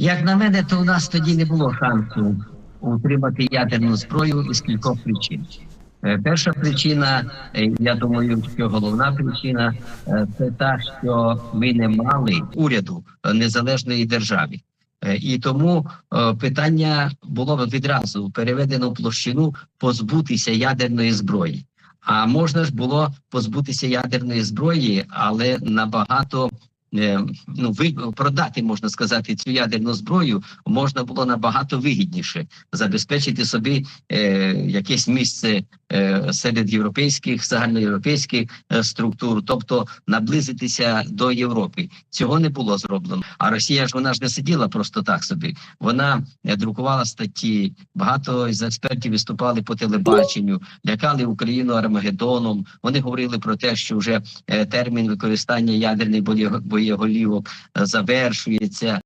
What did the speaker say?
Як на мене, то у нас тоді не було шансу утримати ядерну зброю із кількох причин. Е, Перша причина, е, я думаю, що головна причина е, це та, що ми не мали уряду незалежної держави. І тому питання було відразу переведено в площину позбутися ядерної зброї. А можна ж було позбутися ядерної зброї, але набагато ну ви продати можна сказати цю ядерну зброю можна було набагато вигідніше. Забезпечити собі е, якесь місце е, серед європейських загальноєвропейських е, структур, тобто наблизитися до Європи. Цього не було зроблено. А Росія ж вона ж не сиділа просто так собі. Вона е, друкувала статті. Багато з експертів виступали по телебаченню, лякали Україну Армагеддоном. Вони говорили про те, що вже е, термін використання ядерних боє- боєголівок е, завершується.